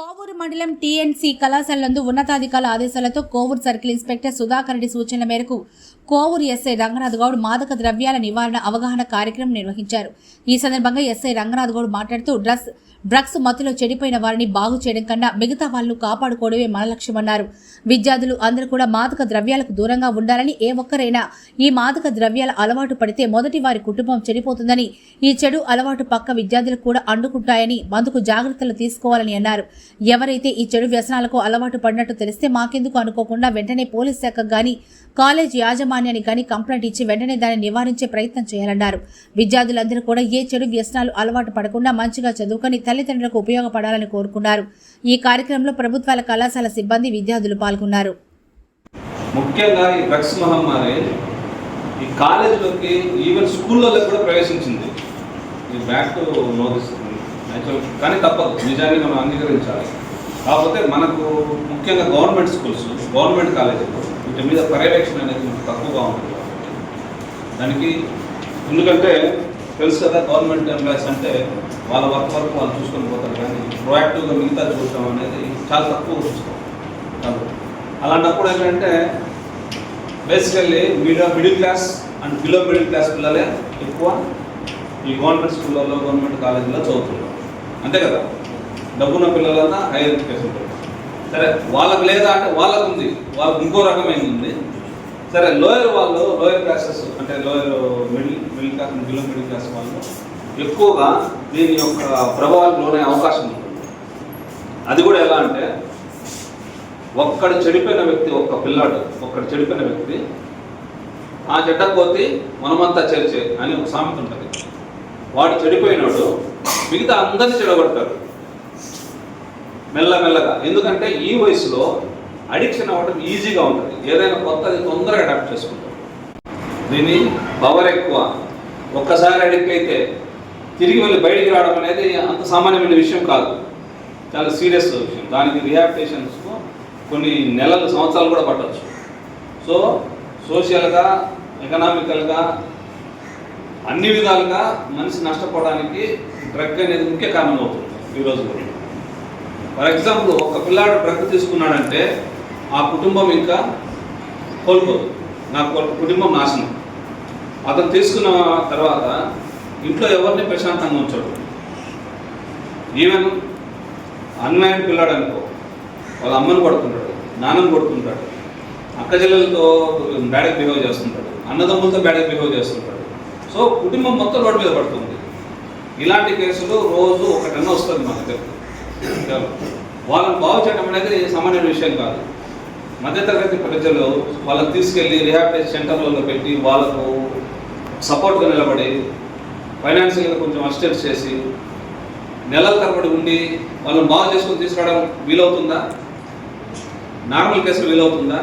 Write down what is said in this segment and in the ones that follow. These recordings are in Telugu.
కోవూరు మండలం టీఎన్సీ కళాశాలందు ఉన్నతాధికారుల ఆదేశాలతో కోవూరు సర్కిల్ ఇన్స్పెక్టర్ సుధాకర్ రెడ్డి సూచనల మేరకు కోవూరు ఎస్ఐ రంగనాథ్ గౌడ్ మాదక ద్రవ్యాల నివారణ అవగాహన కార్యక్రమం నిర్వహించారు. ఈ సందర్భంగా ఎస్ఐ రంగనాథ్ గౌడ్ మాట్లాడుతూ డ్రగ్స్ డ్రగ్స్ మత్తులో చెడిపోయిన వారిని బాగు చేయడం కన్నా మిగతా వాళ్ళను కాపాడుకోవడమే మన లక్ష్యమన్నారు. విద్యార్థులు అందరూ కూడా మాదక ద్రవ్యాలకు దూరంగా ఉండాలని ఏ ఒక్కరైనా ఈ మాదక ద్రవ్యాల అలవాటు పడితే మొదటి వారి కుటుంబం చెడిపోతుందని ఈ చెడు అలవాటు పక్క విద్యార్థులు కూడా అండుకుంటాయని అందుకు జాగ్రత్తలు తీసుకోవాలని అన్నారు. ఎవరైతే ఈ చెడు వ్యసనాలకు అలవాటు పడినట్టు తెలిస్తే మాకెందుకు అనుకోకుండా వెంటనే పోలీస్ శాఖకు కానీ కాలేజ్ యాజమాన్యానికి కానీ కంప్లైంట్ ఇచ్చి వెంటనే దాన్ని నివారించే ప్రయత్నం చేయాలన్నారు. విద్యార్థులందరూ కూడా ఏ చెడు వ్యసనాలు అలవాటు పడకుండా మంచిగా చదువుకొని తల్లిదండ్రులకు ఉపయోగపడాలని కోరుకున్నారు. ఈ కార్యక్రమంలో ప్రభుత్వాల కళాశాల సిబ్బంది విద్యార్థులు పాల్గొన్నారు. ముఖ్యంగా ఈ డ్రగ్స్ మహమ్మారి ఈ కాలేజీలోకి ఈవెన్ స్కూళ్ళలో కూడా ప్రవేశించింది. ఈ బ్యాక్ నోటీస్ కానీ తప్పదు. నిజాన్ని మనం అంగీకరించాలి. కాకపోతే మనకు ముఖ్యంగా గవర్నమెంట్ స్కూల్స్ గవర్నమెంట్ కాలేజీలు వీటి మీద పర్యవేక్షణ అనేది మనకు తక్కువగా ఉంటుంది దానికి ఎందుకంటే తెలుసు కదా గవర్నమెంట్ ఎంప్లాయీస్ అంటే వాళ్ళ వర్క్ వరకు వాళ్ళు చూసుకొని పోతారు కానీ ప్రొయాక్టివ్గా మిగతా చూడటం అనేది చాలా తక్కువ చూస్తాం అలాంటప్పుడు ఏంటంటే basically middle middle class and below middle class పిల్లలే ఎక్కువ ఈ గవర్నమెంట్ స్కూళ్ళలో గవర్నమెంట్ కాలేజీలో చదువుతున్నారు. అంతే కదా? డబ్బున్న పిల్లలన్నా హైయర్ ఎడ్యుకేషన్ సరే వాళ్ళకి లేదా అంటే వాళ్ళకు ఉంది. వాళ్ళకు ఇంకో రకమైన ఉంది. సరే లోయర్ వాళ్ళు లోయర్ క్లాసెస్ అంటే lower middle middle class middle middle class వాళ్ళు ఎక్కువగా దీని యొక్క ప్రభావాలకు లోనే అవకాశం ఉంటుంది అది కూడా ఎలా అంటే ఒక్కడు చెడిపోయిన వ్యక్తి ఒక్క పిల్లాడు ఒక్కడు చెడిపోయిన వ్యక్తి ఆ చెడ్డ పోతే మనమంతా చేర్చే అని ఒక సామెత ఉంటుంది. వాడు చెడిపోయినాడు మిగతా అందరినీ చెడగొడతారు. మెల్లమెల్లగా. ఎందుకంటే ఈ వయసులో అడిక్షన్ అవ్వడం ఈజీగా ఉంటుంది. ఏదైనా కొత్తది తొందరగా అడాప్ట్ చేసుకుంటారు. దీని పవర్ ఎక్కువ. ఒక్కసారి అడిక్ట్ అయితే తిరిగి వెళ్ళి బయటికి రావడం అనేది అంత సామాన్యమైన విషయం కాదు. చాలా సీరియస్ విషయం. దానికి రిహాబిటేషన్స్కు కొన్ని నెలలు సంవత్సరాలు కూడా పట్టవచ్చు సో సోషల్గా ఎకనామికల్గా అన్ని విధాలుగా మనిషి నష్టపోవడానికి డ్రగ్ అనేది ముఖ్య కారణం అవుతుంది ఈ రోజుల్లో ఫర్ ఎగ్జాంపుల్ ఒక పిల్లాడు డ్రగ్ తీసుకున్నాడంటే ఆ కుటుంబం ఇంకా కోల్పోదు. నా కుటుంబం నాశనం. అతను తీసుకున్న తర్వాత ఇంట్లో ఎవరిని ప్రశాంతంగా ఉంచాడు. ఈవెన్ అన్మ్యారీడ్ పిల్లాడు అనుకో వాళ్ళ అమ్మను కొడుతుంటాడు నాన్నని కొడుతుంటాడు అక్క చెల్లెలతో బ్యాడ్గా బిహేవ్ చేస్తుంటాడు అన్నదమ్ములతో బ్యాడ్గా బిహేవ్ చేస్తుంటాడు. సో కుటుంబం మొత్తం రోడ్డు మీద పడుతుంది. ఇలాంటి కేసులు రోజు ఒకటన్న వస్తుంది మన దగ్గర. వాళ్ళని బాగు చేయడం అనేది సామాన్య విషయం కాదు. మధ్యతరగతి ప్రజలు వాళ్ళని తీసుకెళ్ళి రిహాబిలిటేషన్ సెంటర్లలో పెట్టి వాళ్ళకు సపోర్ట్గా నిలబడి ఫైనాన్షియల్గా కొంచెం అసిస్టెన్స్ చేసి నెలల తరబడి ఉండి వాళ్ళని బాగు చేసుకొని తీసుకురావడం వీలవుతుందా? నార్మల్ కేసులు వీలవుతుందా?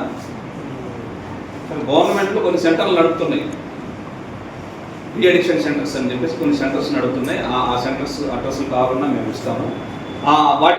గవర్నమెంట్లో కొన్ని సెంటర్లు నడుపుతున్నాయి. రీ అడిక్షన్ సెంటర్స్ అని చెప్పేసి కొన్ని సెంటర్స్ నడుపుతున్నాయి ఆ- సెంటర్స్ అడ్రస్లు కావాలన్నా మేము ఇస్తాము. ఆ వాటి